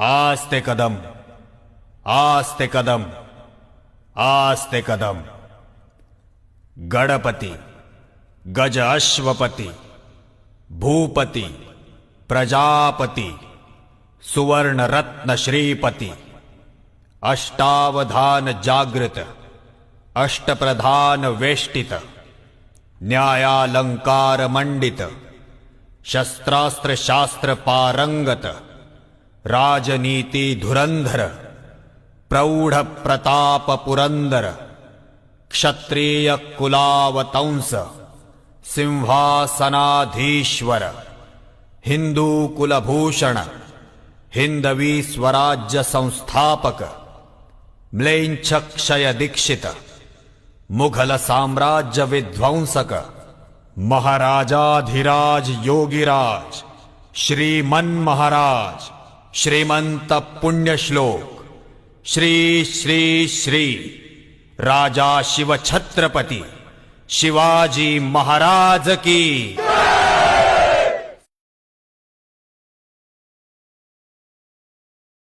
आस्ते कदम आस्ते कदम आस्ते कदम। गणपति, गज अश्वपति, भूपति, प्रजापति सुवर्ण रत्न श्रीपति, अष्टावधान जागृत, अष्टप्रधान वेष्टित, न्यायालंकार मंडित, शस्त्रास्त्र शास्त्र पारंगत राजनीति धुरंधर प्रौढ प्रताप पुरंदर क्षत्रिय सिंहासनाधीश्वर हिंदू कुलभूषण हिंदवी स्वराज्य संस्थापक विध्वंसक महाराजाधिराज योगिराज श्रीमन महाराज श्रीमंत पुण्यश्लोक. श्री श्री श्री. राजा शिव छत्रपती शिवाजी महाराज की